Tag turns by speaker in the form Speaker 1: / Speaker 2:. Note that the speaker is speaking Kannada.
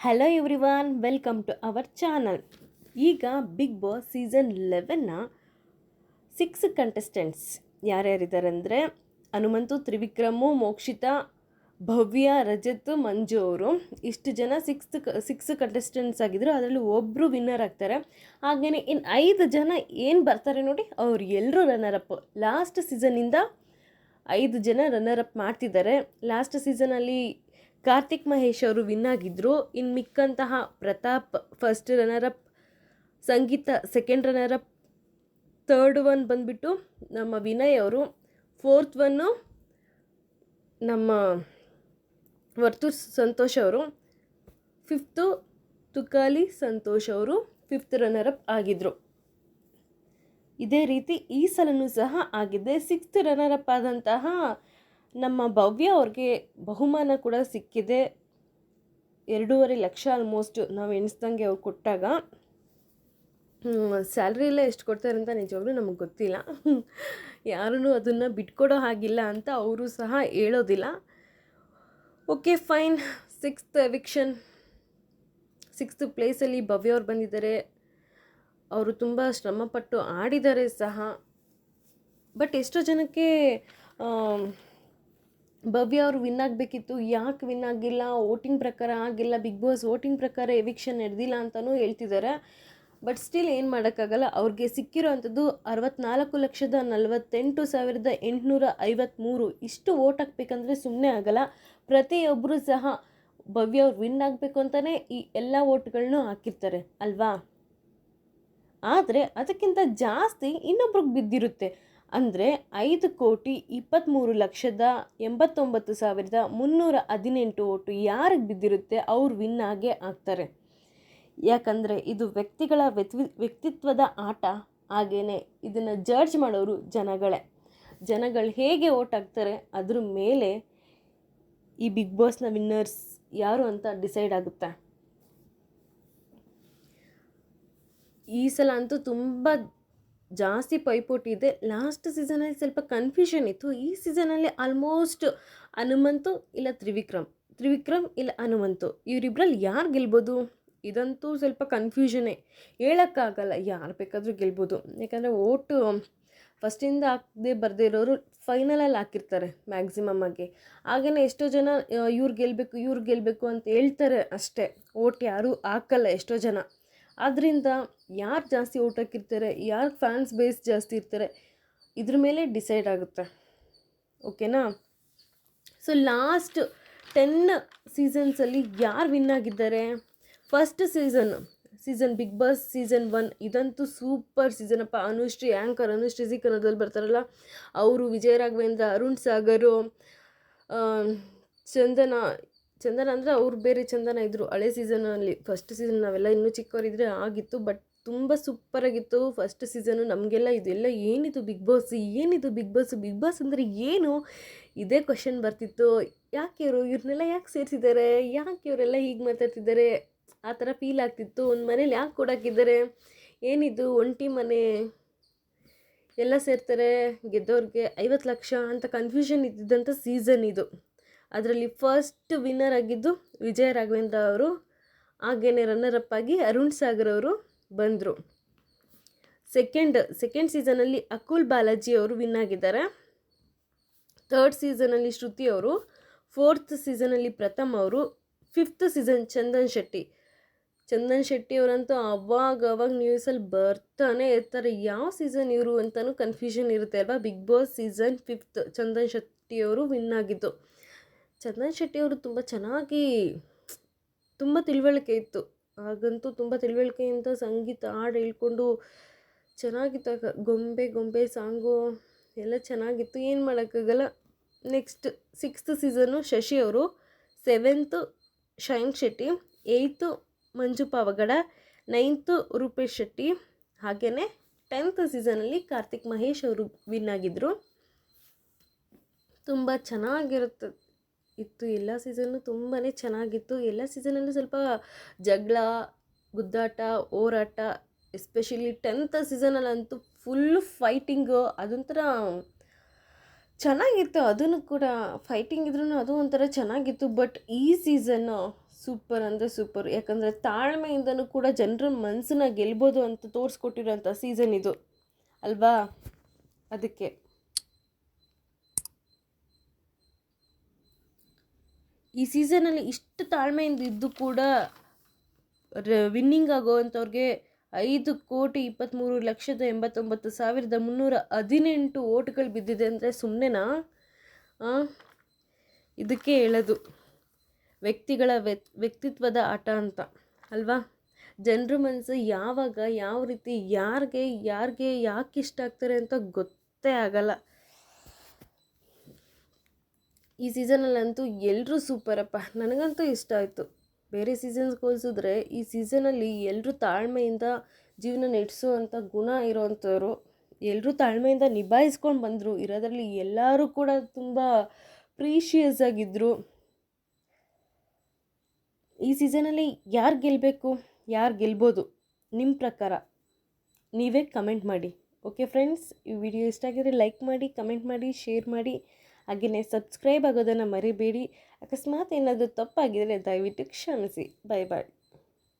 Speaker 1: Hello everyone welcome to our channel ಈಗ ಬಿಗ್ ಬಾಸ್ ಸೀಸನ್ ಲೆವೆನ್ನ ಸಿಕ್ಸ್ ಕಂಟೆಸ್ಟೆಂಟ್ಸ್ ಯಾರ್ಯಾರಿದ್ದಾರೆ ಅಂದರೆ ಹನುಮಂತು, ತ್ರಿವಿಕ್ರಮು, ಮೋಕ್ಷಿತಾ, ಭವ್ಯ, ರಜತ್ ಮಂಜು ಅವರು ಇಷ್ಟು ಜನ ಸಿಕ್ಸ್ತ್ ಸಿಕ್ಸ್ ಕಂಟೆಸ್ಟೆಂಟ್ಸ್ ಆಗಿದ್ರು. ಅದರಲ್ಲಿ ಒಬ್ಬರು ವಿನ್ನರ್ ಆಗ್ತಾರೆ. ಹಾಗೆಯೇ ಇನ್ನು ಐದು ಜನ ಏನು ಬರ್ತಾರೆ ನೋಡಿ, ಅವ್ರು ಎಲ್ಲರೂ ರನ್ನರ್ ಅಪ್ ಲಾಸ್ಟ್ ಸೀಸನಿಂದ ಐದು ಜನ ರನ್ನರ್ ಅಪ್ ಮಾಡ್ತಿದ್ದಾರೆ. ಲಾಸ್ಟ್ ಸೀಸನಲ್ಲಿ ಕಾರ್ತಿಕ್ ಮಹೇಶ್ ಅವರು ವಿನ್ ಆಗಿದ್ದರು ಇನ್ನು ಮಿಕ್ಕಂತಹ Pratap first runner-up Sangeetha second runner-up third one ಬಂದುಬಿಟ್ಟು ನಮ್ಮ ವಿನಯ್ ಅವರು ಫೋರ್ತ್ ಒನ್ನು ನಮ್ಮ ವರ್ತೂರ್ ಸಂತೋಷ್ ಅವರು ಫಿಫ್ತು ತುಕಾಲಿ ಸಂತೋಷ್ ಅವರು ಫಿಫ್ತ್ ರನ್ನರಪ್ ಆಗಿದ್ದರು ಇದೇ ರೀತಿ ಈ ಸಲನೂ ಸಹ ಆಗಿದೆ. ಸಿಕ್ಸ್ತ್ ರನ್ನರಪ್ ಆದಂತಹ ನಮ್ಮ ಭವ್ಯ ಅವ್ರಿಗೆ ಬಹುಮಾನ ಕೂಡ ಸಿಕ್ಕಿದೆ. ಎರಡೂವರೆ ಲಕ್ಷ ಆಲ್ಮೋಸ್ಟ್ ನಾವು ಎಣಿಸ್ದಂಗೆ ಅವ್ರು ಕೊಟ್ಟಾಗ. ಸ್ಯಾಲ್ರಿ ಎಲ್ಲ ಎಷ್ಟು ಕೊಡ್ತಾರೆ ಅಂತ ನಿಜವಾಗ್ಲೂ ನಮಗೆ ಗೊತ್ತಿಲ್ಲ. ಯಾರೂ ಅದನ್ನು ಬಿಟ್ಕೊಡೋ ಹಾಗಿಲ್ಲ ಅಂತ ಅವರು ಸಹ ಹೇಳೋದಿಲ್ಲ. Okay fine sixth eviction sixth ಪ್ಲೇಸಲ್ಲಿ ಭವ್ಯ ಅವ್ರು ಬಂದಿದ್ದಾರೆ. ಅವರು ತುಂಬ ಶ್ರಮಪಟ್ಟು ಆಡಿದ್ದಾರೆ ಸಹ. ಬಟ್ ಎಷ್ಟೋ ಜನಕ್ಕೆ ಭವ್ಯ ಅವರು ವಿನ್ ಆಗಬೇಕಿತ್ತು. ಯಾಕೆ ವಿನ್ ಆಗಿಲ್ಲ? ವೋಟಿಂಗ್ ಪ್ರಕಾರ ಆಗಿಲ್ಲ. ಬಿಗ್ ಬಾಸ್ ವೋಟಿಂಗ್ ಪ್ರಕಾರ ಎವಿಕ್ಷನ್ ನಡೆದಿಲ್ಲ ಅಂತಲೂ ಹೇಳ್ತಿದ್ದಾರೆ ಬಟ್ ಸ್ಟಿಲ್ ಏನು ಮಾಡೋಕ್ಕಾಗಲ್ಲ. ಅವ್ರಿಗೆ ಸಿಕ್ಕಿರೋ ಅಂಥದ್ದು ಅರವತ್ನಾಲ್ಕು ಲಕ್ಷದ ನಲವತ್ತೆಂಟು ಸಾವಿರದ ಎಂಟುನೂರ ಐವತ್ತ್ಮೂರು ಇಷ್ಟು ಓಟ್ ಹಾಕ್ಬೇಕಂದ್ರೆ ಸುಮ್ಮನೆ ಆಗಲ್ಲ. ಪ್ರತಿಯೊಬ್ಬರು ಸಹ ಭವ್ಯ ಅವ್ರು ವಿನ್ ಆಗಬೇಕು ಅಂತಲೇ ಈ ಎಲ್ಲ ಓಟ್ಗಳನ್ನೂ ಹಾಕಿರ್ತಾರೆ. ಅಲ್ವಾ? ಆದರೆ ಅದಕ್ಕಿಂತ ಜಾಸ್ತಿ ಇನ್ನೊಬ್ರಿಗೆ ಬಿದ್ದಿರುತ್ತೆ. ಅಂದರೆ ಐದು ಕೋಟಿ ಇಪ್ಪತ್ತ್ಮೂರು ಲಕ್ಷದ ಎಂಬತ್ತೊಂಬತ್ತು ಸಾವಿರದ ಮುನ್ನೂರ ಹದಿನೆಂಟು ಓಟು ಯಾರಿಗೆ ಬಿದ್ದಿರುತ್ತೆ? ಅವ್ರು ವಿನ್ ಆಗೇ ಆಗ್ತಾರೆ. ಯಾಕಂದರೆ ಇದು ವ್ಯಕ್ತಿಗಳ ವ್ಯಕ್ತಿ, ವ್ಯಕ್ತಿತ್ವದ ಆಟ ಹಾಗೇನೆ ಇದನ್ನು ಜಡ್ಜ್ ಮಾಡೋರು ಜನಗಳೇ. ಜನಗಳು ಹೇಗೆ ಓಟ್ ಹಾಕ್ತಾರೆ, ಅದ್ರ ಮೇಲೆ ಈ ಬಿಗ್ ಬಾಸ್ನ ವಿನ್ನರ್ಸ್ ಯಾರು ಅಂತ ಡಿಸೈಡ್ ಆಗುತ್ತೆ. ಈ ಸಲ ಅಂತೂ ತುಂಬ ಜಾಸ್ತಿ ಪೈಪೋಟಿ ಇದೆ ಲಾಸ್ಟ್ ಸೀಸನಲ್ಲಿ ಸ್ವಲ್ಪ ಕನ್ಫ್ಯೂಷನ್ ಇತ್ತು. ಈ ಸೀಸನಲ್ಲಿ ಆಲ್ಮೋಸ್ಟ್ ಹನುಮಂತು ಇಲ್ಲ ತ್ರಿವಿಕ್ರಮ್? ತ್ರಿವಿಕ್ರಮ್ ಇಲ್ಲ ಹನುಮಂತು? ಇವರಿಬ್ಬರಲ್ಲಿ ಯಾರು ಗೆಲ್ಬೋದು? ಇದಂತೂ ಸ್ವಲ್ಪ ಕನ್ಫ್ಯೂಷನೇ ಹೇಳೋಕ್ಕಾಗಲ್ಲ ಯಾರು ಬೇಕಾದರೂ ಗೆಲ್ಬೋದು. ಯಾಕಂದರೆ ಓಟು ಫಸ್ಟಿಂದ ಹಾಕದೆ ಬರದೇ ಇರೋರು ಫೈನಲಲ್ಲಿ ಹಾಕಿರ್ತಾರೆ ಮ್ಯಾಕ್ಸಿಮಮ್ ಆಗಿ. ಹಾಗೆಯೇ ಎಷ್ಟೋ ಜನ ಇವ್ರು ಗೆಲ್ಲಬೇಕು ಇವ್ರು ಗೆಲ್ಲಬೇಕು ಅಂತ ಹೇಳ್ತಾರೆ ಅಷ್ಟೇ. ಓಟ್ ಯಾರೂ ಹಾಕಲ್ಲ ಎಷ್ಟೋ ಜನ. ಆದ್ದರಿಂದ ಯಾರು ಜಾಸ್ತಿ ಓಟಕ್ಕಿರ್ತಾರೆ ಯಾರು ಫ್ಯಾನ್ಸ್ ಬೇಸ್ ಜಾಸ್ತಿ ಇರ್ತಾರೆ, ಇದ್ರ ಮೇಲೆ ಡಿಸೈಡ್ ಆಗುತ್ತೆ. ಓಕೆನಾ ಸೊ ಲಾಸ್ಟ್ ಟೆನ್ ಸೀಸನ್ಸಲ್ಲಿ ಯಾರು ವಿನ್ ಆಗಿದ್ದಾರೆ? First season season big boss season one ಇದಂತೂ ಸೂಪರ್ ಸೀಸನ್ ಅಪ್ಪ. ಅನುಶ್ರೀ ಆ್ಯಂಕರ್ ಅನುಶ್ರೀ ಜಿ ಕನ್ನಡದಲ್ಲಿ ಬರ್ತಾರಲ್ಲ, ಅವರು ವಿಜಯ ರಾಘವೇಂದ್ರ ಅರುಣ್ ಸಾಗರು ಚಂದನ ಚಂದನ ಅಂದರೆ ಅವ್ರು ಬೇರೆ ಚಂದನ ಇದ್ದರು ಹಳೆ ಸೀಸನಲ್ಲಿ ಫಸ್ಟ್ ಸೀಸನ್ ನಾವೆಲ್ಲ ಇನ್ನೂ ಚಿಕ್ಕವರಿದ್ದರೆ ಆಗಿತ್ತು ಬಟ್ ತುಂಬ ಸೂಪರಾಗಿತ್ತು ಫಸ್ಟ್ ಸೀಸನು ನಮಗೆಲ್ಲ ಇದೆಲ್ಲ ಏನಿದು ಬಿಗ್ ಬಾಸ್ ಏನಿದು ಬಿಗ್ ಬಾಸ್ ಬಿಗ್ ಬಾಸ್ ಅಂದರೆ ಏನು? ಇದೇ ಕ್ವಶನ್ ಬರ್ತಿತ್ತು. ಯಾಕೆ ಇವರು? ಇವ್ರನ್ನೆಲ್ಲ ಯಾಕೆ ಸೇರಿಸಿದ್ದಾರೆ? ಯಾಕೆ ಇವರೆಲ್ಲ ಹೀಗೆ ಮಾತಾಡ್ತಿದ್ದಾರೆ ಆ ಥರ ಫೀಲ್ ಆಗ್ತಿತ್ತು. ಒಂದು ಮನೇಲಿ ಯಾಕೆ ಕೊಡಾಕಿದ್ದಾರೆ? ಏನಿದು? ಒಂಟಿ ಮನೆ ಎಲ್ಲ ಸೇರ್ತಾರೆ ಗೆದ್ದವ್ರಿಗೆ ಐವತ್ತು ಲಕ್ಷ ಅಂತ ಕನ್ಫ್ಯೂಷನ್ ಇದ್ದಿದ್ದಂಥ ಸೀಸನ್ ಇದು. ಅದರಲ್ಲಿ ಫಸ್ಟ್ ವಿನ್ನರ್ ಆಗಿದ್ದು ವಿಜಯ ರಾಘವೇಂದ್ರ ಅವರು, ಹಾಗೇನೆ ರನ್ನರ್ ಅಪ್ ಆಗಿ ಅರುಣ್ ಸಾಗರ್ ಅವರು ಬಂದರು. ಸೆಕೆಂಡ್ ಸೆಕೆಂಡ್ ಸೀಸನಲ್ಲಿ ಅಕುಲ್ ಬಾಲಾಜಿ ಅವರು ವಿನ್ ಆಗಿದ್ದಾರೆ. ಥರ್ಡ್ ಸೀಸನಲ್ಲಿ ಶ್ರುತಿ ಅವರು ಫೋರ್ತ್ ಸೀಸನಲ್ಲಿ ಪ್ರಥಮ್ ಅವರು ಫಿಫ್ತ್ ಸೀಸನ್ ಚಂದನ್ ಶೆಟ್ಟಿ. ಚಂದನ್ ಶೆಟ್ಟಿ ಅವರಂತೂ ಅವಾಗ ಅವಾಗ ನ್ಯೂಸಲ್ಲಿ ಬರ್ತಾನೆ ಇರ್ತಾರೆ. ಯಾವ ಸೀಸನ್ ಇವರು ಅಂತಲೂ ಕನ್ಫ್ಯೂಷನ್ ಇರುತ್ತೆ ಅಲ್ವಾ? Big boss season fifth Chandan Shetty ಅವರು ವಿನ್ ಆಗಿದ್ದು. ಚಂದನ್ ಶೆಟ್ಟಿ ಅವರು ತುಂಬ ಚೆನ್ನಾಗಿ ತುಂಬ ತಿಳುವಳಿಕೆ ಇತ್ತು. ಹಾಗಂತೂ ತುಂಬ ತಿಳುವಳಿಕೆಯಿಂದ ಸಂಗೀತ ಹಾಡು ಹೇಳ್ಕೊಂಡು ಚೆನ್ನಾಗಿತ್ತು. ಗೊಂಬೆ ಗೊಂಬೆ ಸಾಂಗು ಎಲ್ಲ ಚೆನ್ನಾಗಿತ್ತು. ಏನು ಮಾಡೋಕ್ಕಾಗಲ್ಲ. ನೆಕ್ಸ್ಟ್ ಸಿಕ್ಸ್ತ್ ಸೀಸನ್ನು ಶಶಿ ಅವರು seventh Shine Shetty eighth Manju Pavagada ninth Roopesh Shetty ಹಾಗೆಯೇ ಟೆಂತ್ ಸೀಸನಲ್ಲಿ ಕಾರ್ತಿಕ್ ಮಹೇಶ್ ಅವರು ವಿನ್ ಆಗಿದ್ದರು ತುಂಬ ಚೆನ್ನಾಗಿರುತ್ತೆ. ಇತ್ತು. ಎಲ್ಲ ಸೀಸನ್ನು ತುಂಬಾ ಚೆನ್ನಾಗಿತ್ತು. ಎಲ್ಲ ಸೀಸನಲ್ಲೂ ಸ್ವಲ್ಪ ಜಗಳ, ಗುದ್ದಾಟ, ಹೋರಾಟ ಎಸ್ಪೆಷಲಿ ಟೆಂತ್ ಸೀಸನಲ್ಲಂತೂ ಫುಲ್ಲು ಫೈಟಿಂಗು ಅದೊಂಥರ ಚೆನ್ನಾಗಿತ್ತು. ಅದನ್ನು ಕೂಡ ಫೈಟಿಂಗ್ ಇದ್ರೂ ಅದು ಒಂಥರ ಚೆನ್ನಾಗಿತ್ತು. ಬಟ್ ಈ ಸೀಸನ್ನು ಸೂಪರ್ ಅಂದರೆ ಸೂಪರ್ ಯಾಕಂದರೆ ತಾಳ್ಮೆಯಿಂದನೂ ಕೂಡ ಜನರ ಮನಸ್ಸನ್ನ ಗೆಲ್ಬೋದು ಅಂತ ತೋರಿಸ್ಕೊಟ್ಟಿರೋಂಥ ಸೀಸನ್ ಇದು. ಅಲ್ವಾ? ಅದಕ್ಕೆ. ಈ ಸೀಸನಲ್ಲಿ ಇಷ್ಟು ತಾಳ್ಮೆಯಿಂದ ಇದ್ದು ಕೂಡ ವಿನ್ನಿಂಗ್ ಆಗೋವಂಥವ್ರಿಗೆ ಐದು ಕೋಟಿ ಇಪ್ಪತ್ತ್ಮೂರು ಲಕ್ಷದ ಎಂಬತ್ತೊಂಬತ್ತು ಸಾವಿರದ ಮುನ್ನೂರ ಹದಿನೆಂಟು ಓಟ್ಗಳು ಬಿದ್ದಿದೆ ಅಂದರೆ ಸುಮ್ಮನೆನಾ ಇದಕ್ಕೆ ಹೇಳೋದು. ವ್ಯಕ್ತಿಗಳ ವ್ಯಕ್ ವ್ಯಕ್ತಿತ್ವದ ಆಟ ಅಂತ, ಅಲ್ವಾ? ಜನರ ಮನಸ್ಸು ಯಾವಾಗ, ಯಾವ ರೀತಿ, ಯಾರಿಗೆ ಯಾರಿಗೆ ಯಾಕೆ ಇಷ್ಟ ಆಗ್ತಾರೆ ಅಂತ ಗೊತ್ತೇ ಆಗಲ್ಲ. ಈ ಸೀಸನಲ್ಲಂತೂ ಎಲ್ಲರೂ ಸೂಪರಪ್ಪ. ನನಗಂತೂ ಇಷ್ಟ ಆಯಿತು. ಬೇರೆ ಸೀಸನ್ಸ್ಗೆ ಹೋಲಿಸಿದ್ರೆ ಈ ಸೀಸನಲ್ಲಿ ಎಲ್ಲರೂ ತಾಳ್ಮೆಯಿಂದ ಜೀವನ ನಡೆಸುವಂಥ ಗುಣ ಇರೋವಂಥವ್ರು ಎಲ್ಲರೂ ತಾಳ್ಮೆಯಿಂದ ನಿಭಾಯಿಸ್ಕೊಂಡು ಬಂದರು. ಇರೋದ್ರಲ್ಲಿ ಎಲ್ಲರೂ ಕೂಡ ತುಂಬ ಪ್ರೀಷಿಯಸ್ ಆಗಿದ್ದರು ಈ ಸೀಸನಲ್ಲಿ ಯಾರು ಗೆಲ್ಲಬೇಕು ಯಾರು ಗೆಲ್ಬೋದು ನಿಮ್ಮ ಪ್ರಕಾರ? ನೀವೇ ಕಮೆಂಟ್ ಮಾಡಿ. ಓಕೆ ಫ್ರೆಂಡ್ಸ್, ಈ ವಿಡಿಯೋ ಇಷ್ಟ ಆಗಿದ್ರೆ ಲೈಕ್ ಮಾಡಿ, ಕಮೆಂಟ್ ಮಾಡಿ, ಶೇರ್ ಮಾಡಿ. ಹಾಗೆಯೇ ಸಬ್ಸ್ಕ್ರೈಬ್ ಆಗೋದನ್ನು ಮರಿಬೇಡಿ. ಅಕಸ್ಮಾತ್ ಏನಾದರೂ ತಪ್ಪಾಗಿದ್ದರೆ ದಯವಿಟ್ಟು ಕ್ಷಮಿಸಿ. Bye bye